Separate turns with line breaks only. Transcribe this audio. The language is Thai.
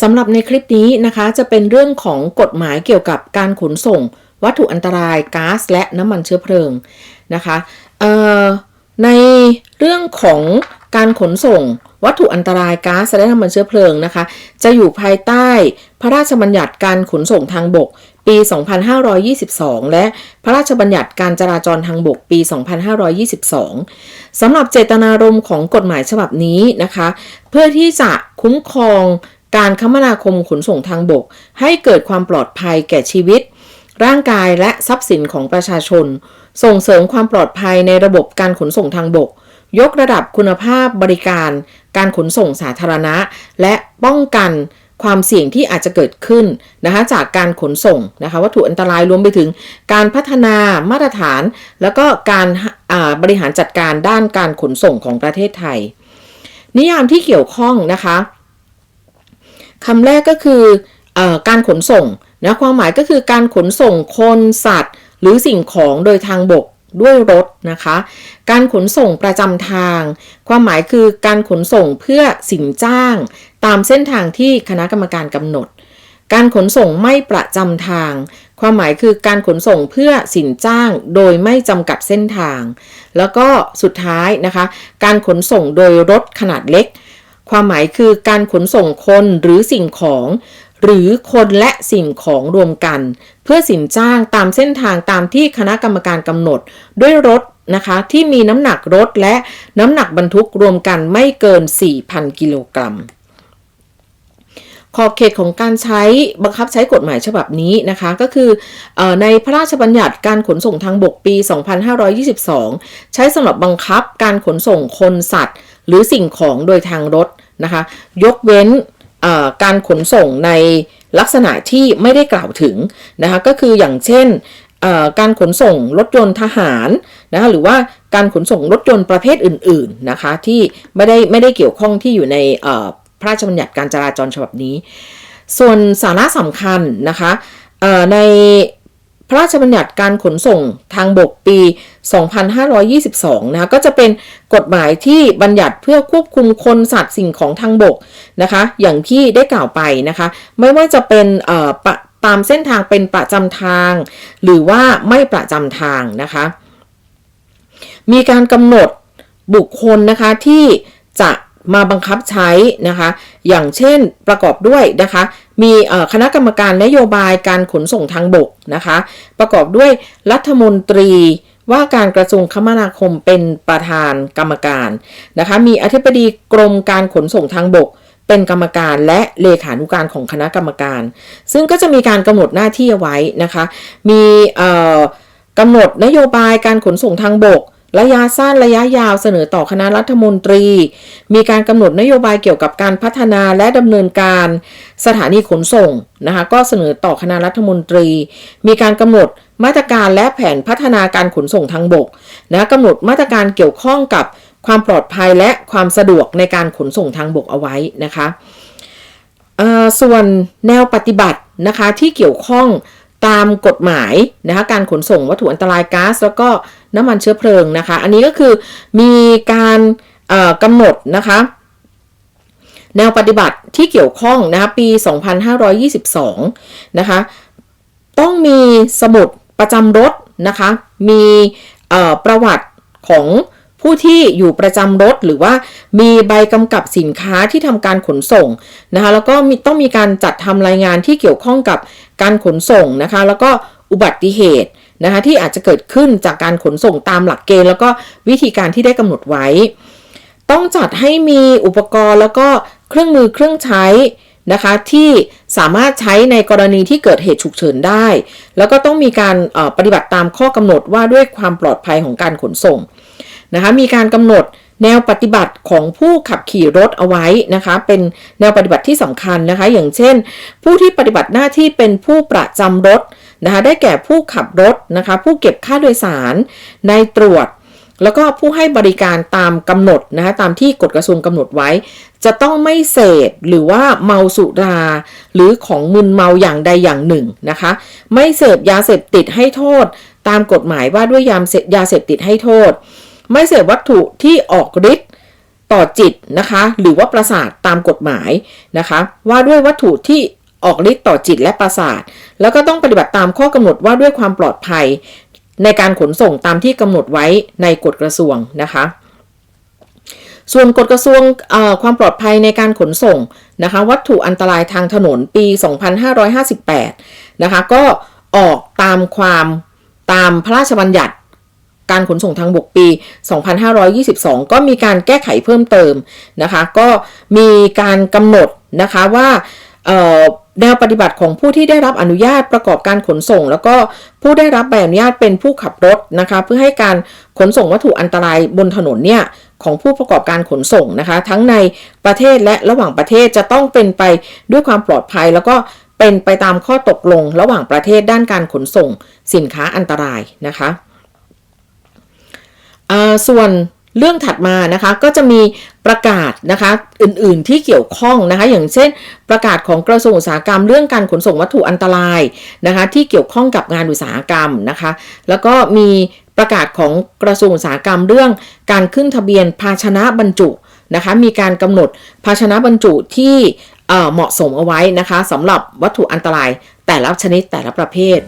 สำหรับในคลิปนี้นะคะจะเป็นเรื่องของกฎหมายเกี่ยวกับการขนส่ง วัตถุอันตรายก๊าซและน้ำมันเชื้อเพลิงนะคะในเรื่องของการขนส่ง วัตถุอันตรายก๊าซและน้ำมันเชื้อเพลิงนะคะ จะอยู่ภายใต้พระราชบัญญัติการขนส่งทางบก ปี 2522 และพระราชบัญญัติการจราจรทางบก ปี 2522 สำหรับเจตนารมณ์ของกฎหมายฉบับนี้นะคะ เพื่อที่จะคุ้มครอง การคมนาคมขนส่งทางบก ให้เกิดความปลอดภัยแก่ชีวิต ร่างกายและทรัพย์สินของประชาชน ส่งเสริมความปลอดภัยในระบบการขนส่งทางบก ยกระดับคุณภาพบริการ การขนส่งสาธารณะ และป้องกันความเสี่ยงที่อาจจะเกิดขึ้นนะคะจากการขนส่งนะคะวัตถุอันตรายรวมไปถึงการพัฒนามาตรฐาน แล้วก็การบริหารจัดการด้านการขนส่งของประเทศไทย นิยามที่เกี่ยวข้องนะคะ คำแรกก็คืออการขนส่งนะความหมายก็คือการขนส่งคนสัตว์ หรือสิ่งของโดยทางบกด้วยรถนะคะ การขนส่งประจำทาง ความหมายคือการขนส่งเพื่อสินจ้าง ตามเส้นทางที่คณะกรรมการกำหนด การขนส่งไม่ประจำทาง ความหมายคือการขนส่งเพื่อสินจ้างโดยไม่จำกัดเส้นทาง แล้วก็สุดท้ายนะคะ การขนส่งโดยรถขนาดเล็ก ความหมายคือการขนส่งคนหรือสิ่งของ หรือคนและสิ่งของรวมกัน เพื่อสินจ้างตามเส้นทางตามที่คณะกรรมการกำหนด ด้วยรถนะคะที่มีน้ำหนักรถและน้ำหนักบรรทุกรวมกันไม่เกิน 4,000 กิโลกรัม ขอบเขตของการใช้บังคับใช้กฎหมายฉบับนี้นะคะก็คืออในพระราชบัญญัติการขนส่งทางบกปี 2522 ใช้สำหรับบังคับการขนส่งคนสัตว์ หรือสิ่งของโดยทางรถนะคะยกเว้นการขนส่งในลักษณะที่ไม่ได้กล่าวถึงนะคะก็คืออย่างเช่นการขนส่งรถยนต์ทหารนะคะหรือว่าการขนส่งรถยนต์ประเภทอื่นๆนะคะที่ไม่ได้ไม่ได้เกี่ยวข้องที่อยู่ใน พระราชบัญญัติการจราจรฉบับนี้ ส่วนสาระสำคัญนะคะในพระราชบัญญัติการขนส่งทางบกปี 2522 นะคะก็จะเป็นกฎหมายที่บัญญัติเพื่อควบคุมคนสัตว์สิ่งของทางบกนะคะ อย่างที่ได้กล่าวไปนะคะ ไม่ว่าจะเป็นตามเส้นทางเป็นประจำทาง หรือว่าไม่ประจำทางนะคะ มีการกำหนดบุคคลนะคะที่จะ มาบังคับใช้นะคะ อย่างเช่นประกอบด้วยนะคะ มีคณะกรรมการนโยบายการขนส่งทางบกนะคะ ประกอบด้วยรัฐมนตรีว่าการกระทรวงคมนาคมเป็นประธานกรรมการนะคะ มีอธิบดีกรมการขนส่งทางบกเป็นกรรมการและเลขานุการของคณะกรรมการ ซึ่งก็จะมีการกำหนดหน้าที่เอาไว้นะคะ มีกำหนดนโยบายการขนส่งทางบก ระยะสั้นระยะยาวเสนอต่อคณะรัฐมนตรี มีการกำหนดนโยบายเกี่ยวกับการพัฒนาและดำเนินการสถานีขนส่งนะคะก็เสนอต่อคณะรัฐมนตรี มีการกำหนดมาตรการและแผนพัฒนาการขนส่งทางบกนะกำหนดมาตรการเกี่ยวข้องกับความปลอดภัยและความสะดวกในการขนส่งทางบกเอาไว้นะคะส่วนแนวปฏิบัตินะคะที่เกี่ยวข้อง ตามกฎหมายนะคะการขนส่งวัตถุอันตรายก๊าซแล้วก็น้ำมันเชื้อเพลิงนะคะ อันนี้ก็คือมีการกำหนดนะคะแนวปฏิบัติที่เกี่ยวข้องนะคะปี 2522 นะคะ ต้องมีสมุดประจำรถนะคะ มีประวัติของ ผู้ที่อยู่ประจำรถหรือว่ามีใบกำกับสินค้าที่ทำการขนส่งนะคะแล้วก็ต้องมีการจัดทำรายงานที่เกี่ยวข้องกับการขนส่งนะคะแล้วก็อุบัติเหตุนะคะที่อาจจะเกิดขึ้นจากการขนส่งตามหลักเกณฑ์ แล้วก็วิธีการที่ได้กำหนดไว้ ต้องจัดให้มีอุปกรณ์แล้วก็เครื่องมือเครื่องใช้นะคะที่สามารถใช้ในกรณีที่เกิดเหตุฉุกเฉินได้ แล้วก็ต้องมีการปฏิบัติตามข้อกำหนดว่าด้วยความปลอดภัยของการขนส่ง นะคะมีการกำหนดแนวปฏิบัติของผู้ขับขี่รถเอาไว้นะคะ เป็นแนวปฏิบัติที่สำคัญนะคะ อย่างเช่น ผู้ที่ปฏิบัติหน้าที่เป็นผู้ประจำรถนะคะได้แก่ผู้ขับรถนะคะ ผู้เก็บค่าโดยสารในตรวจ แล้วก็ผู้ให้บริการตามกำหนดนะคะตามที่กฎกระทรวงกำหนดไว้ จะต้องไม่เสพหรือว่าเมาสุรา หรือของมึนเมาอย่างใดอย่างหนึ่งนะคะ ไม่เสพยาเสพติดให้โทษ ตามกฎหมายว่าด้วยยามเสพยาเสพติดให้โทษ ไม่เสพวัตถุที่ออกฤทธิ์ต่อจิตนะคะ หรือว่าประสาทตามกฎหมายนะคะ ว่าด้วยวัตถุที่ออกฤทธิ์ต่อจิตและประสาท แล้วก็ต้องปฏิบัติตามข้อกำหนดว่าด้วยความปลอดภัย ในการขนส่งตามที่กำหนดไว้ในกฎกระทรวงนะคะ ส่วนกฎกระทรวงความปลอดภัยในการขนส่งนะคะ วัตถุอันตรายทางถนนปี 2558 นะคะ ก็ออกตามความตามพระราชบัญญัติ การขนส่งทางบกปี 2522 ก็มีการแก้ไขเพิ่มเติมนะคะ ก็มีการกำหนดนะคะว่าแนวปฏิบัติของผู้ที่ได้รับอนุญาตประกอบการขนส่ง แล้วก็ผู้ได้รับใบอนุญาตเป็นผู้ขับรถนะคะ เพื่อให้การขนส่งวัตถุอันตรายบนถนนเนี่ยของผู้ประกอบการขนส่งนะคะ ทั้งในประเทศและระหว่างประเทศจะต้องเป็นไปด้วยความปลอดภัย แล้วก็เป็นไปตามข้อตกลง ระหว่างประเทศด้านการขนส่ง สินค้าอันตรายนะคะ ส่วนเรื่องถัดมานะคะก็จะมีประกาศนะคะอื่นๆที่เกี่ยวข้องนะคะอย่างเช่นประกาศของกระทรวงอุตสาหกรรมเรื่องการขนส่งวัตถุอันตรายนะคะที่เกี่ยวข้องกับงานอุตสาหกรรมนะคะแล้วก็มีประกาศของกระทรวงอุตสาหกรรมเรื่องการขึ้นทะเบียนภาชนะบรรจุนะคะมีการกำหนดภาชนะบรรจุที่เเหมาะสมเอาไว้นะคะสำหรับวัตถุอันตรายแต่ละชนิดแต่ละประเภท